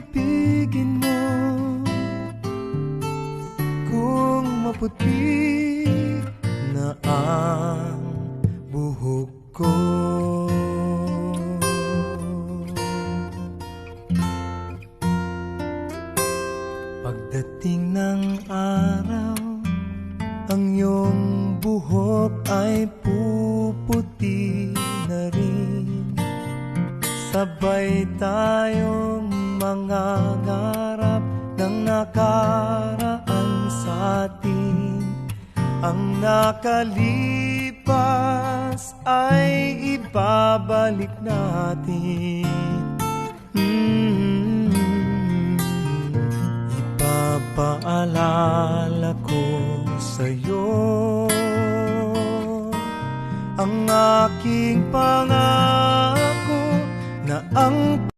ibigin mo. Kung maputi na ang buhok ko. Pagdating ng araw Ang iyong buhok ay puputi na rin. Sabay tayong mga ngarap ng nakaraan sa atin Ang nakalipas ay ibabalik natin mm -hmm. Ipapaalala ko sa'yo Ang aking pangako na ang